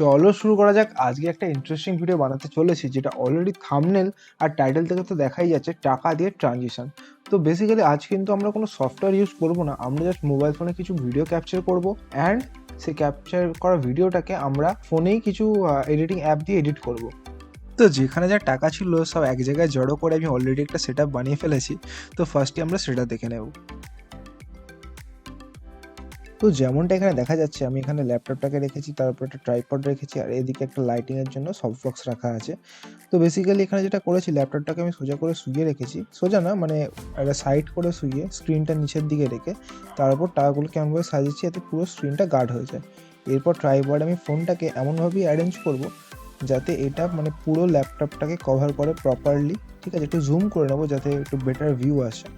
চলো শুরু করা যাক। আজকে একটা ইন্টারেস্টিং ভিডিও বানাতে চলেছি, যেটা অলরেডি থামনেল আর টাইটেল থেকে তো দেখাই যাচ্ছে, টাকা দিয়ে ট্রানজিশন তো বেসিক্যালি আজ কিন্তু আমরা কোনো সফটওয়্যার ইউজ করব না, আমরা জাস্ট মোবাইল ফোনে কিছু ভিডিও ক্যাপচার করব অ্যান্ড সেই ক্যাপচার করা ভিডিওটাকে আমরা ফোনেই কিছু এডিটিং অ্যাপ দিয়ে এডিট করব। তো যেখানে যা টাকা ছিল সব এক জায়গায় জড়ো করে আমি অলরেডি একটা সেট বানিয়ে ফেলেছি। তো ফার্স্টে আমরা সেটা দেখে নেব। তো যেমনটা এখানে দেখা যাচ্ছে, আমি এখানে ল্যাপটপটাকে রেখেছি, তার উপর একটা ট্রাইপড রেখেছি, আর এদিকে একটা লাইটিং এর জন্য সফট বক্স রাখা আছে। তো বেসিক্যালি এখানে যেটা করেছি, ল্যাপটপটাকে আমি সোজা করে শুয়ে রেখেছি। সোজা না মানে একটা সাইড করে শুয়ে স্ক্রিনটা নিচের দিকে রেখে, তার উপর টাকাগুলোকে এমনভাবে সাজিয়েছি যাতে পুরো স্ক্রিনটা গার্ড হয়ে যায়। এরপর ট্রাইপড আমি ফোনটাকে এমনভাবেই অ্যারেঞ্জ করব, যাতে এটা মানে পুরো ল্যাপটপটাকে কভার করে প্রপারলি ঠিক আছে? একটু জুম করে নেব, যাতে একটু বেটার ভিউ আসে।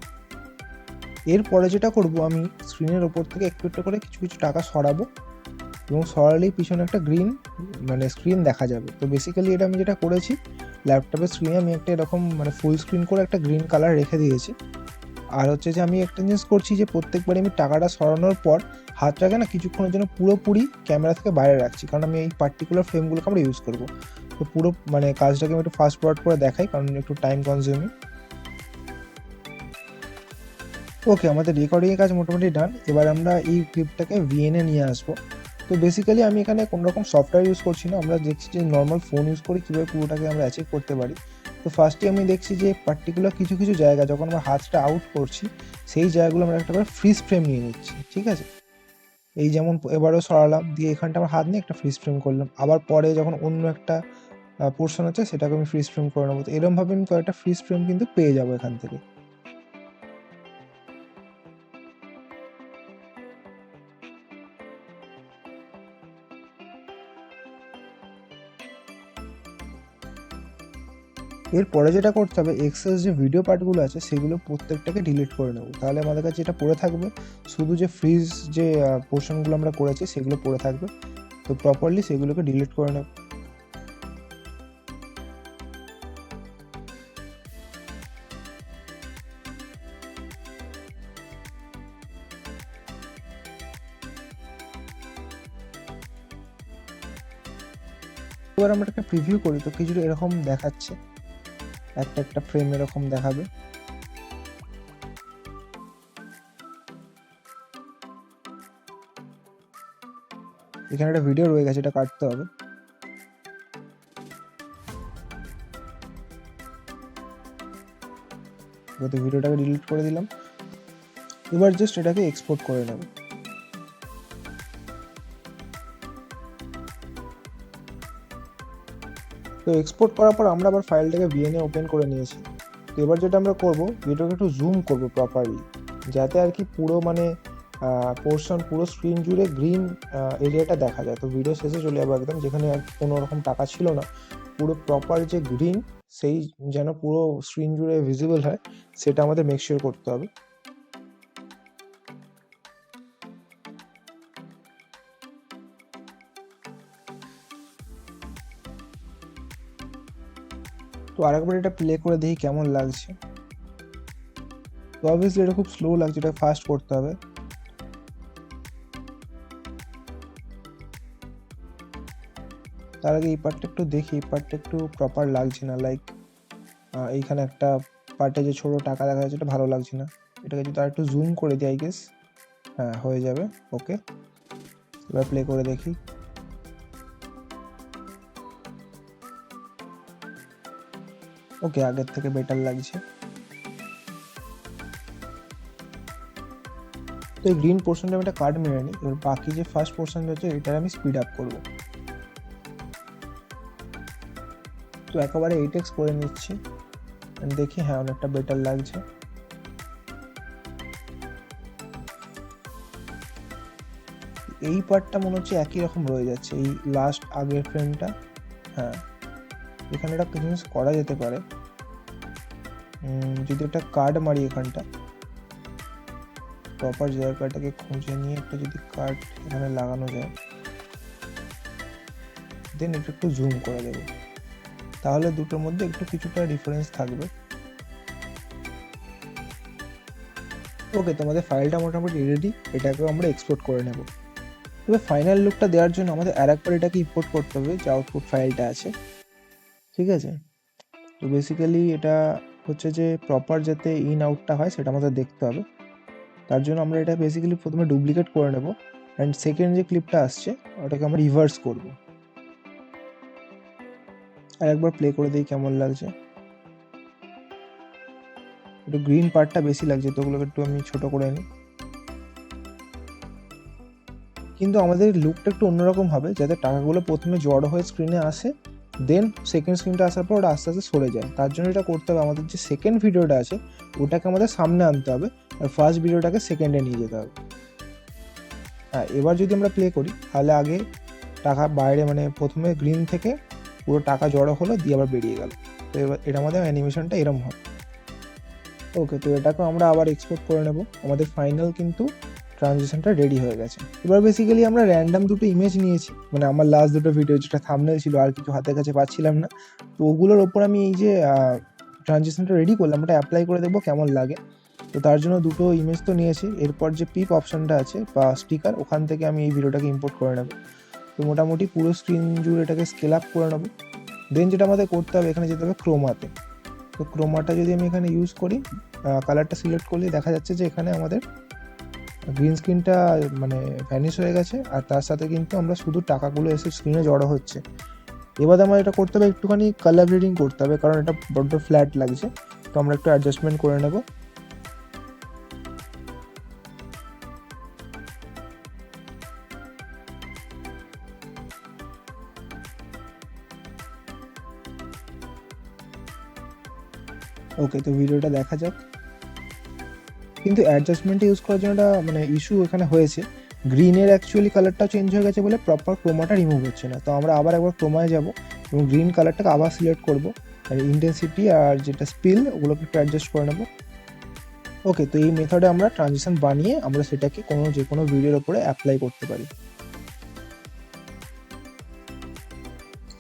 এরপরে যেটা করব, আমি স্ক্রিনের ওপর থেকে একটু একটু করে কিছু কিছু টাকা সরাবো এবং সরালেই পিছনে একটা গ্রিন মানে স্ক্রিন দেখা যাবে। তো বেসিক্যালি এটা আমি যেটা করেছি ল্যাপটপের স্ক্রিনে আমি একটা এরকম মানে ফুল স্ক্রিন করে একটা গ্রিন কালার রেখে দিয়েছি। আর হচ্ছে যে আমি একটা জিনিস করছি যে প্রত্যেকবার আমি টাকাটা সরানোর পর হাতটাকে না কিছুক্ষণের জন্য পুরোপুরি ক্যামেরা থেকে বাইরে রাখছি। কারণ আমি এই পার্টিকুলার ফ্রেমগুলোকে আমরা ইউজ করব। তো পুরো মানে কাজটাকে আমি একটু ফাস্ট ফরওয়ার্ড করে দেখাই, কারণ একটু টাইম কনজিউমিং ওকে আমাদের রেকর্ডিংয়ের কাজ মোটামুটি ডান এবার আমরা এই ক্লিপটাকে ভিএনএ নিয়ে আসব। তো বেসিক্যালি আমি এখানে কোনো রকম সফটওয়্যার ইউজ করছি না। আমরা দেখছি যে নর্মাল ফোন ইউজ করি, কীভাবে পুরোটাকে আমরা অ্যাচিভ করতে পারি। তো ফার্স্টে আমি দেখছি যে পার্টিকুলার কিছু কিছু জায়গা, যখন আমরা হাতটা আউট করছি, সেই জায়গাগুলো আমরা একটা করে ফ্রিজ ফ্রেম নিয়ে নিচ্ছি, ঠিক আছে? এই যেমন এবারেও সরালাম, দিয়ে এখানটা আমার হাত নিয়ে একটা ফ্রিজ ফ্রেম করলাম। আবার পরে যখন অন্য একটা পোর্শন আছে, সেটাকে আমি ফ্রিজ ফ্রেম করে নেব। তো এরমভাবে আমি কয়েকটা ফ্রিজ ফ্রেম কিন্তু পেয়ে যাব এখান থেকে। এরপরে যেটা করতে হবে এক্সেস যে ভিডিও পার্টগুলো আছে, সেগুলো প্রত্যেকটাকে ডিলিট করে নেব। তাহলে আমাদের কাছে যেটা পড়ে থাকবে, শুধু যে ফ্রিজ যে পোর্শনগুলো আমরা করেছি, সেগুলো পড়ে থাকবে। তো প্রপারলি সেগুলোকে ডিলিট করে নেব। এবার আমরা একটা প্রিভিউ করি, তো কিছুটা এরকম দেখাচ্ছে। একটা একটা ফ্রেম এরকম দেখাবে। এখানে একটা ভিডিও রয়ে গেছে, এটা কাটতে হবে। ভিডিওটাকে ডিলিট করে দিলাম। এবার জাস্ট এটাকে এক্সপোর্ট করে নেব। তো এক্সপোর্ট করার পর আমরা আবার ফাইলটাকে ভিএনএ ওপেন করে নিয়েছি। তো এবার যেটা আমরা করব ভিডিওকে একটু জুম করব প্রপারলি যাতে আর কি পুরো মানে পোর্শন পুরো স্ক্রিন জুড়ে গ্রিন এরিয়াটা দেখা যায়। তো ভিডিও শেষে চলে যাব একদম, যেখানে আর কোনো রকম টাকা ছিল না। পুরো প্রপার যে গ্রিন সেই যেন পুরো স্ক্রিন জুড়ে ভিজিবল হয়, সেটা আমাদের মেকশিওর করতে হবে। তো আরেকবার এটা প্লে করে দেখি কেমন লাগছে। তো অবভিয়াসলি এটা খুব স্লো লাগছে, এটা ফাস্ট করতে হবে। তার আগে এই পার্টটা একটু দেখি, এই পার্টটা একটু প্রপার লাগছে না লাইক এইখানে একটা পার্টে যে ছোট টাকা দেখা যাচ্ছে, এটা ভালো লাগছে না। এটাকে যদি আর একটু জুম করে দিই আই গেস হ্যাঁ হয়ে যাবে ওকে এবার প্লে করে দেখি। ওকে, আগের থেকে বেটার লাগছে। তো এই গ্রিন পোর্শনটা আমি একটা কার্ড মেরে নিই। এবার বাকি যে ফার্স্ট পোর্শন রয়েছে, এটার আমি স্পিড আপ করব। তো একেবারে এইট এক্স করে নিচ্ছি। দেখি হ্যাঁ অনেকটা বেটার লাগছে। এই পার্টটা মনে হচ্ছে একই রকম রয়ে যাচ্ছে। এই লাস্ট আগের ফ্রেমটা হ্যাঁ। এখানে একটা জিনিস করা যেতে পারে। যদি একটা কার্ড মারি এখানটা প্রপার জায়গাটাকে খুঁজে নিয়ে একটা যদি কার্ড এখানে লাগানো যায় দেন এটা একটু জুম করে দেবো। তাহলে দুটোর মধ্যে একটু কিছুটা ডিফারেন্স থাকবে। ওকে তোমাদের ফাইলটা মোটামুটি রেডি এটাকেও আমরা এক্সপোর্ট করে নেব। তবে ফাইনাল লুকটা দেওয়ার জন্য আমাদের আর একবার এটাকে ইম্পোর্ট করতে হবে, যে আউটপুট ফাইলটা আছে। ঠিক আছে? তো বেসিক্যালি এটা হচ্ছে যে প্রপার যাতে ইন আউটটা হয় সেটা আমাদের দেখতে হবে। তার জন্য আমরা এটা বেসিক্যালি প্রথমে ডুপ্লিকেট করে নেব অ্যান্ড সেকেন্ড যে ক্লিপটা আসছে, ওটাকে আমরা রিভার্স করব। আর একবার প্লে করে দিই কেমন লাগছে। একটু গ্রিন পার্টটা বেশি লাগছে, তো ওগুলোকে একটু আমি ছোট করে নিই। কিন্তু আমাদের লুকটা একটু অন্যরকম হবে, যাতে টাকাগুলো প্রথমে জড়ো হয়ে স্ক্রিনে আসে। দেন সেকেন্ড স্ক্রিনটা আসার পর ওটা আস্তে আস্তে সরে যায়। তার জন্য এটা করতে হবে, আমাদের যে সেকেন্ড ভিডিওটা আছে, ওটাকে আমাদের সামনে আনতে হবে, আর ফার্স্ট ভিডিওটাকে সেকেন্ডে নিয়ে যেতে হবে। হ্যাঁ এবার যদি আমরা প্লে করি, তাহলে আগে টাকা বাইরে মানে প্রথমে গ্রিন থেকে পুরো টাকা জড়ো হলো, দিয়ে আবার বেরিয়ে গেল। তো এবার এটা আমাদের অ্যানিমেশনটা এরম হয় ওকে তো এটাকে আমরা আবার এক্সপোর্ট করে নেব। আমাদের ফাইনাল কিন্তু ট্রানজেকশনটা রেডি হয়ে গেছে। এবার বেসিক্যালি আমরা র্যান্ডাম দুটো ইমেজ নিয়েছি। মানে আমার লাস্ট দুটো ভিডিও যেটা থামনেল ছিল আর কিছু হাতের কাছে পাচ্ছিলাম না। তো ওগুলোর ওপর আমি এই যে ট্রানজেকশনটা রেডি করলাম, ওটা অ্যাপ্লাই করে দেখব কেমন লাগে। তো তার জন্য দুটো ইমেজ তো নিয়েছি। এরপর যে পিপ অপশনটা আছে বা স্টিকার ওখান থেকে আমি এই ভিডিওটাকে ইম্পোর্ট করে নেব। তো মোটামুটি পুরো স্ক্রিন জুড়ে এটাকে স্কেল আপ করে নেব। দেন যেটা আমাদের করতে হবে, এখানে যেতে হবে ক্রোমাতে তো। ক্রোমাটা যদি আমি এখানে ইউজ করি কালারটা সিলেক্ট করলে দেখা যাচ্ছে যে এখানে আমাদের গ্রিন স্ক্রিনটা মানে ভ্যানিশ হয়ে গেছে, আর তার সাথে কিন্তু আমরা শুধু টাকাগুলো এসে স্ক্রিনে জড়ো হচ্ছে। এবার আমার এটা করতে হবে, একটুখানি কালার ব্রিডিং করতে হবে, কারণ এটা বড্ড ফ্ল্যাট লাগছে। তো আমরা একটু অ্যাডজাস্টমেন্ট করে নেব। ওকে তো ভিডিওটা দেখা যাক। কিন্তু অ্যাডজাস্টমেন্ট ইউজ করার জন্য একটা মানে ইস্যু এখানে হয়েছে। গ্রিনের অ্যাকচুয়ালি কালারটা চেঞ্জ হয়ে গেছে বলে প্রপার ক্রোমাটা রিমুভ হচ্ছে না। তো আমরা আবার একবার ক্রোমায় যাব এবং গ্রিন কালারটাকে আবার সিলেক্ট করব। আর ইন্টেন্সিটি আর যেটা স্পিল ওগুলোকে একটু অ্যাডজাস্ট করে নেব। ওকে তো এই মেথডে আমরা ট্রানজিশন বানিয়ে আমরা সেটাকে কোনো যে কোনো ভিডিওর ওপরে অ্যাপ্লাই করতে পারি।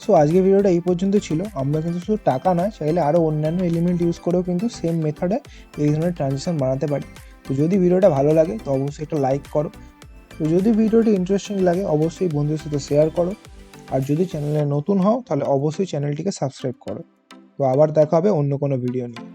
সো আজকে ভিডিওটা এই পর্যন্ত ছিল। আমরা কিন্তু শুধু টাকা নয়, চাইলে আরও অন্যান্য এলিমেন্ট ইউজ করেও কিন্তু সেম মেথডে এই ধরনের ট্রানজেকশন বানাতে পারি। তো যদি ভিডিওটা ভালো লাগে, তো অবশ্যই একটা লাইক করো। তো যদি ভিডিওটি ইন্টারেস্টিং লাগে, অবশ্যই বন্ধুদের সাথে শেয়ার করো। আর যদি চ্যানেলে নতুন হও, তাহলে অবশ্যই চ্যানেলটিকে সাবস্ক্রাইব করো। তো আবার দেখা হবে অন্য কোনো ভিডিও নিয়ে।